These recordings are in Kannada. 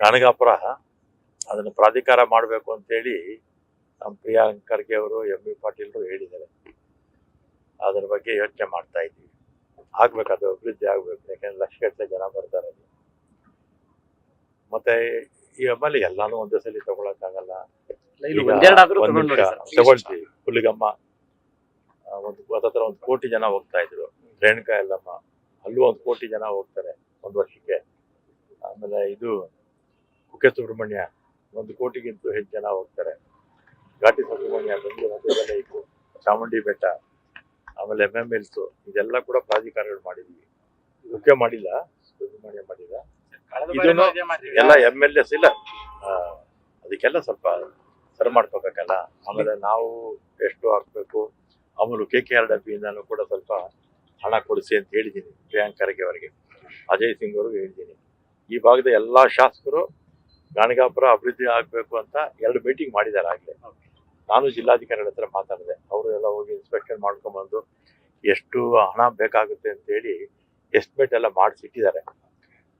ಗಾಣಗಾಪುರ ಅದನ್ನು ಪ್ರಾಧಿಕಾರ ಮಾಡಬೇಕು ಅಂತೇಳಿ ನಮ್ಮ ಪ್ರಿಯಾಂಕ್ ಖರ್ಗೆ ಅವರು ಎಂ ಬಿ ಪಾಟೀಲ್ರು ಹೇಳಿದ್ದಾರೆ. ಅದರ ಬಗ್ಗೆ ಯೋಚನೆ ಮಾಡ್ತಾ ಇದ್ದೀವಿ. ಆಗ್ಬೇಕು ಅದು ಅಭಿವೃದ್ಧಿ ಆಗ್ಬೇಕು ಯಾಕಂದ್ರೆ ಲಕ್ಷಗಟ್ಟಲೆ ಜನ ಬರ್ತಾರೆ ಮತ್ತೆ ಈ ಆಮೇಲೆ ಎಲ್ಲಾನು ಒಂದೇ ಸಲ ತಗೊಳಕ್ಕಾಗಲ್ಲ. ತಗೊಳ್ತೀವಿ. ಹುಲಿಗಮ್ಮ ಒಂದು ಹತ್ತತ್ರ ಒಂದು ಕೋಟಿ ಜನ ಹೋಗ್ತಾ ಇದ್ರು. ರೇಣುಕಾ ಎಲ್ಲಮ್ಮ ಅಲ್ಲೂ ಒಂದು ಕೋಟಿ ಜನ ಹೋಗ್ತಾರೆ ಒಂದು ವರ್ಷಕ್ಕೆ. ಆಮೇಲೆ ಇದು ಕುಕ್ಕೆ ಸುಬ್ರಹ್ಮಣ್ಯ. ಒಂದು ಕೋಟಿಗಿಂತ ಹೆಚ್ಚು ಜನ ಹೋಗ್ತಾರೆ. ಘಾಟಿ ಸುಬ್ರಹ್ಮಣ್ಯ ಬೆಂಗಳೂರು ಹತ್ತಿರದಲ್ಲೇ ಇತ್ತು ಚಾಮುಂಡಿ ಬೆಟ್ಟ ಆಮೇಲೆ ಎಂ ಎಂ ಎಲ್ಸು ಇದೆಲ್ಲ ಕೂಡ ಪ್ರಾಧಿಕಾರಗಳು ಮಾಡಿದ್ವಿ. ಮುಖ್ಯ ಮಾಡಿಲ್ಲ ಸುಬ್ರಹ್ಮಣ್ಯ ಮಾಡಿಲ್ಲ. ಇದನ್ನು ಎಲ್ಲ ಎಂ ಎಲ್ ಎಸ್ ಇಲ್ಲ. ಅದಕ್ಕೆಲ್ಲ ಸ್ವಲ್ಪ ಸರಿ ಮಾಡ್ಕೋಬೇಕಲ್ಲ. ಆಮೇಲೆ ನಾವು ಎಷ್ಟು ಹಾಕ್ಬೇಕು? ಆಮೇಲೆ ಕೆ ಕೆ ಆರ್ ಡಬ್ಬಿಯಿಂದನೂ ಕೂಡ ಸ್ವಲ್ಪ ಹಣ ಕೊಡಿಸಿ ಅಂತ ಹೇಳಿದ್ದೀನಿ ಪ್ರಿಯಾಂಕ್ ಖರ್ಗೆ ಅವರಿಗೆ. ಅಜಯ್ ಸಿಂಗ್ ಅವ್ರಿಗೆ ಹೇಳಿದ್ದೀನಿ. ಈ ಭಾಗದ ಎಲ್ಲಾ ಶಾಸಕರು ಗಾಣಗಾಪುರ ಅಭಿವೃದ್ಧಿ ಆಗಬೇಕು ಅಂತ ಎರಡು ಮೀಟಿಂಗ್ ಮಾಡಿದ್ದಾರೆ ಆಗಲೇ. ನಾನು ಜಿಲ್ಲಾಧಿಕಾರಿಗಳ ಹತ್ರ ಮಾತಾಡಿದೆ. ಅವರು ಎಲ್ಲ ಹೋಗಿ ಇನ್ಸ್ಪೆಕ್ಷನ್ ಮಾಡ್ಕೊಂಬಂದು ಎಷ್ಟು ಹಣ ಬೇಕಾಗುತ್ತೆ ಅಂತ ಹೇಳಿ ಎಸ್ಟಿಮೇಟ್ ಎಲ್ಲ ಮಾಡಿಸಿಟ್ಟಿದ್ದಾರೆ.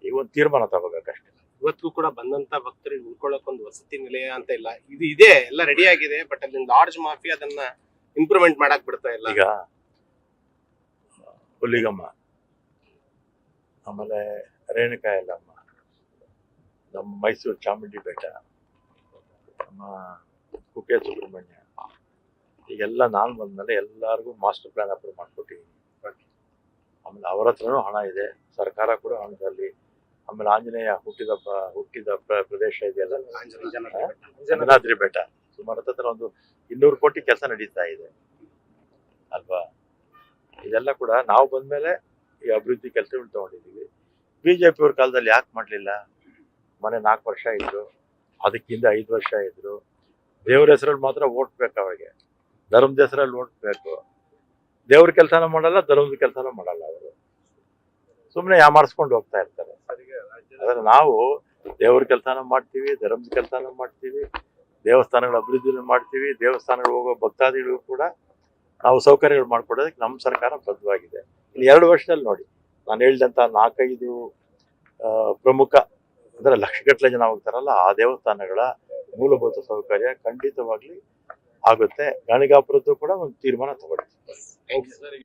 ಈಗ ಒಂದು ತೀರ್ಮಾನ ತಗೋಬೇಕಷ್ಟೇ. ಇವತ್ತಿಗೂ ಕೂಡ ಬಂದಂತ ಭಕ್ತರಿಗೆ ಉಳ್ಕೊಳ್ಳೋಕೆ ಒಂದು ವಸತಿ ನಿಲಯ ಅಂತ ಇಲ್ಲ. ಇದು ಇದೆ ಎಲ್ಲ ರೆಡಿ ಆಗಿದೆ ಬಟ್ ಅಲ್ಲಿ ಲಾರ್ಜ್ ಮಾಫಿ ಅದನ್ನ ಇಂಪ್ರೂವ್ಮೆಂಟ್ ಮಾಡಕ್ ಬಿಡ್ತಾ ಇಲ್ಲ. ಈಗ ಹುಲಿಗಮ್ಮ ಆಮೇಲೆ ರೇಣುಕಾ ಎಲ್ಲಮ್ಮ ನಮ್ಮ ಮೈಸೂರು ಚಾಮುಂಡಿ ಬೆಟ್ಟ ನಮ್ಮ ಕುಕ್ಕೆ ಸುಬ್ರಹ್ಮಣ್ಯ ಈಗೆಲ್ಲ ನಾನು ಬಂದಮೇಲೆ ಎಲ್ಲರಿಗೂ ಮಾಸ್ಟರ್ ಪ್ಲಾನ್ ಅಪ್ರೂವ್ ಮಾಡಿಕೊಟ್ಟಿದ್ದೀನಿ ಆಮೇಲೆ ಅವರ ಹತ್ರನೂ ಹಣ ಇದೆ ಸರ್ಕಾರ ಕೂಡ ಹಣದಲ್ಲಿ ಆಮೇಲೆ ಆಂಜನೇಯ ಹುಟ್ಟಿದ ಹುಟ್ಟಿದ ಪ್ರ- ಪ್ರದೇಶ ಇದೆಯಲ್ಲ ಅಂಜನಾದ್ರಿ ಬೆಟ್ಟ ಸುಮಾರು ಹತ್ರ ಒಂದು ಇನ್ನೂರು ಕೋಟಿ ಕೆಲಸ ನಡೀತಾ ಇದೆ. ಅಲ್ವಾ? ಇದೆಲ್ಲ ಕೂಡ ನಾವು ಬಂದಮೇಲೆ ಈ ಅಭಿವೃದ್ಧಿ ಕೆಲಸಗಳು ತಗೊಂಡಿದ್ದೀವಿ ಬಿಜೆಪಿ ಅವ್ರ ಕಾಲದಲ್ಲಿ ಯಾಕೆ ಮಾಡಲಿಲ್ಲ? ಮನೆ ನಾಲ್ಕು ವರ್ಷ ಇದ್ರು ಅದಕ್ಕಿಂತ ಐದು ವರ್ಷ ಇದ್ರು. ದೇವ್ರ ಹೆಸರಲ್ಲಿ ಮಾತ್ರ ಓಟ್ ಬೇಕು ಅವರಿಗೆ. ಧರ್ಮದ ಹೆಸರಲ್ಲಿ ಓಟ್ ಬೇಕು. ದೇವ್ರ ಕೆಲಸನ ಮಾಡಲ್ಲ, ಧರ್ಮದ ಕೆಲಸನ ಮಾಡಲ್ಲ ಅವರು. ಸುಮ್ಮನೆ ಯಾಮಾರಿಸ್ಕೊಂಡು ಹೋಗ್ತಾ ಇರ್ತಾರೆ. ಆದ್ರೆ ನಾವು ದೇವ್ರ ಕೆಲಸನ ಮಾಡ್ತೀವಿ, ಧರ್ಮದ ಕೆಲಸನ ಮಾಡ್ತೀವಿ, ದೇವಸ್ಥಾನಗಳ ಅಭಿವೃದ್ಧಿನೂ ಮಾಡ್ತೀವಿ ದೇವಸ್ಥಾನಗಳು ಹೋಗೋ ಭಕ್ತಾದಿಗಳಿಗೂ ಕೂಡ ನಾವು ಸೌಕರ್ಯಗಳು ಮಾಡಿಕೊಡೋದಕ್ಕೆ ನಮ್ಮ ಸರ್ಕಾರ ಬದ್ಧವಾಗಿದೆ. ಇನ್ನು ಎರಡು ವರ್ಷದಲ್ಲಿ ನೋಡಿ, ನಾನು ಹೇಳಿದಂಥ ನಾಲ್ಕೈದು ಪ್ರಮುಖ ಅಂದ್ರೆ ಲಕ್ಷಗಟ್ಟಲೆ ಜನ ಹೋಗ್ತಾರಲ್ಲ, ಆ ದೇವಸ್ಥಾನಗಳ ಮೂಲಭೂತ ಸೌಕರ್ಯ ಖಂಡಿತವಾಗ್ಲಿ ಆಗುತ್ತೆ. ಗಾಣಿಗಾಪುರದ್ದು ಕೂಡ ಒಂದು ತೀರ್ಮಾನ ಯು